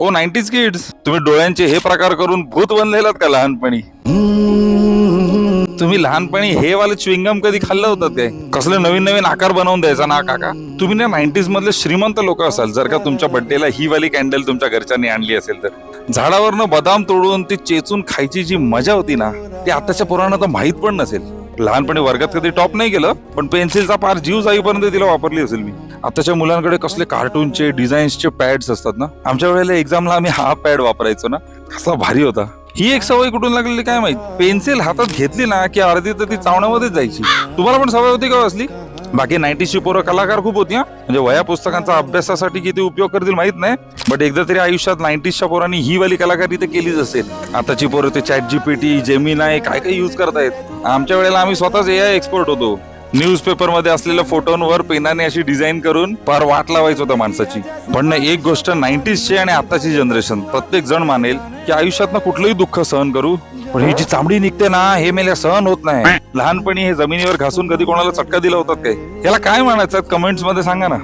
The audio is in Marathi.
ओ नाईन्टीज किड्स तुम्ही डोळ्यांचे हे प्रकार करून भूत बनलेलात का लहानपणी? तुम्ही लहानपणी हे वाले च्विंगम कधी खाल्लं होतं ते? कसले नवीन नवीन आकार बनवून द्यायचा ना काका? तुम्ही ना नाईन्टीज मधले श्रीमंत लोक असाल जर का तुमच्या बड्डेला ही वाली कॅन्डल तुमच्या घरच्यांनी आणली असेल तर. झाडावरनं बदाम तोडून ती चेचून खायची जी मजा होती ना ती आताच्या पोरांना तर माहीत पण नसेल. लहानपणी वर्गात कधी टॉप नाही केलं पण पेन्सिलचा पार जीव जाईपर्यंत तिला वापरली असेल मी. आताच्या मुलांकडे कसले कार्टूनचे डिझाईन्सचे पॅड्स असतात ना आमच्या वेळेला एक्झामला आम्ही हा पॅड वापरायचो ना कसला भारी होता. ही एक सवय कुठून लागलेली काय माहीत? पेन्सिल हातात घेतली ना की अर्धी तर ती चावण्यामध्येच जायची. तुम्हाला पण सवय होती का असली? बाकी नाईन्टीची पोरं कलाकार खूप होती म्हणजे वया पुस्तकांचा अभ्यासासाठी किती उपयोग करतील माहीत नाही बट एकदा तरी आयुष्यात नाईन्टीजच्या पोरांनी ही वाली कलाकारी तर केलीच असेल. आताची पोरं ते चॅट जीपीटी जेमिनाय काय काय युज करतायत. आमच्या वेळेला आम्ही स्वतःच ए आय एक्सपर्ट होतो. न्यूजपेपरमध्ये असलेल्या फोटोंवर पेनाने अशी डिझाईन करून फार वाट लावायचं होतं माणसाची. पण ना एक गोष्ट नाईन्टीजची आणि आताची जनरेशन प्रत्येक जण मानेल की आयुष्यात ना कुठलंही दुःख सहन करू पण ही जी चामडी निघते ना हे मेल्या सहन होत नाही. लहानपणी हे जमिनीवर घासून कधी कोणाला चटका दिला होतात काय? याला काय म्हणायचं? कमेंट्समध्ये सांगा ना.